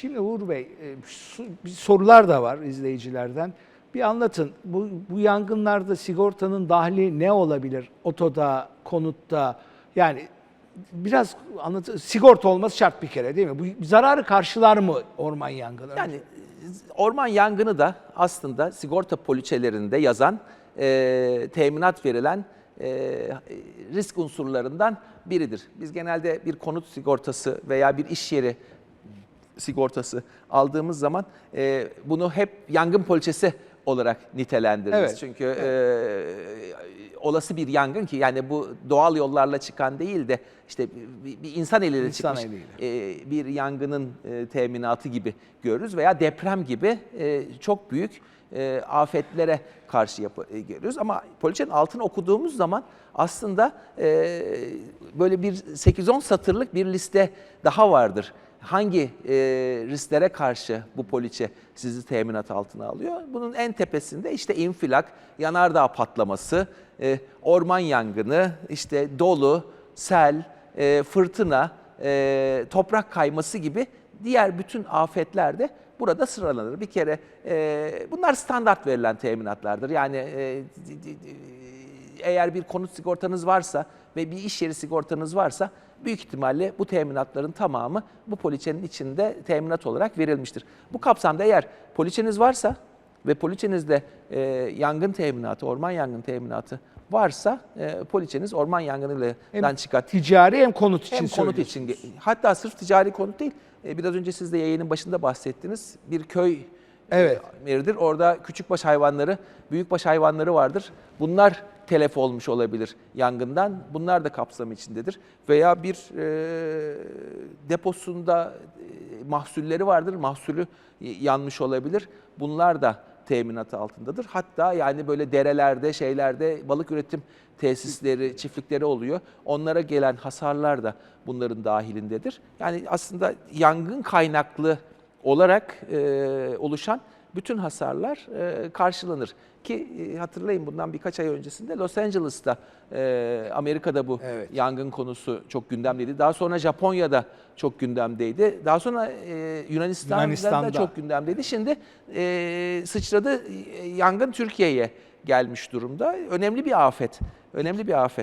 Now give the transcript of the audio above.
Şimdi Uğur Bey, e, sorular da var izleyicilerden. Bir anlatın. Bu, bu yangınlarda sigortanın dahli ne olabilir? Otoda, konutta. Yani biraz anlat. Sigorta olması şart bir kere değil mi? Bu zararı karşılar mı orman yangını? Yani orman yangını da aslında sigorta poliçelerinde yazan, e, teminat verilen e, risk unsurlarından biridir. Biz genelde bir konut sigortası veya bir iş yeri sigortası aldığımız zaman e, bunu hep yangın poliçesi olarak nitelendiririz. Evet. Çünkü e, olası bir yangın ki yani bu doğal yollarla çıkan değil de işte bir, bir insan eliyle İnsan çıkmış eliyle. e, bir yangının e, teminatı gibi görürüz veya deprem gibi e, çok büyük e, afetlere karşı yapı, e, görüyoruz. Ama poliçenin altını okuduğumuz zaman aslında e, böyle bir 8-10 satırlık bir liste daha vardır. Hangi e, risklere karşı bu poliçe sizi teminat altına alıyor? Bunun en tepesinde işte infilak, yanardağ patlaması, e, orman yangını, işte dolu, sel, e, fırtına, e, toprak kayması gibi diğer bütün afetler de burada sıralanır. Bir kere e, bunlar standart verilen teminatlardır. Yani e, eğer bir konut sigortanız varsa ve bir iş yeri sigortanız varsa büyük ihtimalle bu teminatların tamamı bu poliçenin içinde teminat olarak verilmiştir. Bu kapsamda eğer poliçeniz varsa ve poliçenizde e, yangın teminatı, orman yangın teminatı varsa e, poliçeniz orman yangınıyla Hem çıkan ticari hem konut için hem konut için hatta sırf ticari konut değil. e, Biraz önce siz de yayının başında bahsettiniz. Bir köy Evet. e, yeridir. Orada küçükbaş hayvanları, büyükbaş hayvanları vardır. Bunlar telef olmuş olabilir yangından. Bunlar da kapsam içindedir. Veya bir e, deposunda e, mahsulleri vardır. Mahsulü yanmış olabilir. Bunlar da teminatı altındadır. Hatta yani böyle derelerde, şeylerde balık üretim tesisleri, çiftlikleri oluyor. Onlara gelen hasarlar da bunların dahilindedir. Yani aslında yangın kaynaklı olarak e, oluşan bütün hasarlar e, karşılanır. Ki e, hatırlayın bundan birkaç ay öncesinde Los Angeles'ta, e, Amerika'da bu Evet. yangın konusu çok gündemdeydi. Daha sonra Japonya'da çok gündemdeydi. Daha sonra e, Yunanistan'da, Yunanistan'da. da çok gündemdeydi. Şimdi e, sıçradı, e, yangın Türkiye'ye gelmiş durumda. Önemli bir afet, önemli bir afet.